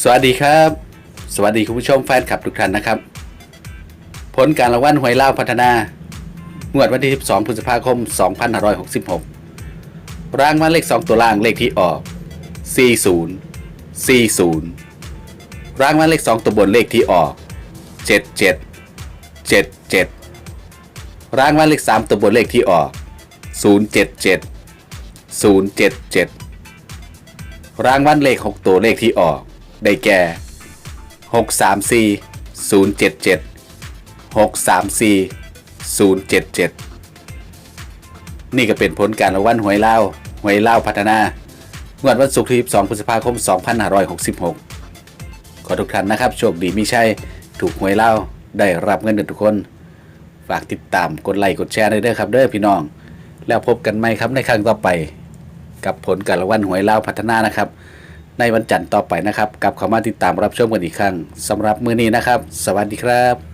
สวัสดีครับ สวัสดีคุณผู้ชมแฟนคลับทุกท่านนะครับ ผลการรางวัลหวยเล่าพัฒนา งวดวันที่ 12 พฤษภาคม 2566 รางวัลเลข 2 ตัวล่างเลขที่ออก 40 40 รางวัลเลข 2 ตัวบนเลขที่ออก 77 77 รางวัลเลข 3 ตัวบนเลขที่ออก 077 077 รางวัลเลข 6 ตัวเลขที่ออก ได้แก่ 634 077 634 077 นี่ก็เป็นผลการรางวัลหวยเล่าหวยเล่าพัฒนางวดวันศุกร์ที่2พฤษภาคม 2566 ขอทุกท่านนะครับ โชคดีมีชัยถูกหวยเล่าได้รับเงินเดือนทุกคน ฝากติดตามกดไลค์กดแชร์ด้วยเด้อครับเด้อพี่น้อง แล้วพบกันใหม่ครับในครั้งต่อไป กับผลการรางวัลหวยเล่าพัฒนานะครับ ในวันจันทร์ต่อไปนะครับกลับเข้ามาติดตามรับชมกันอีกครั้งสำหรับมื้อนี้นะครับ สวัสดีครับ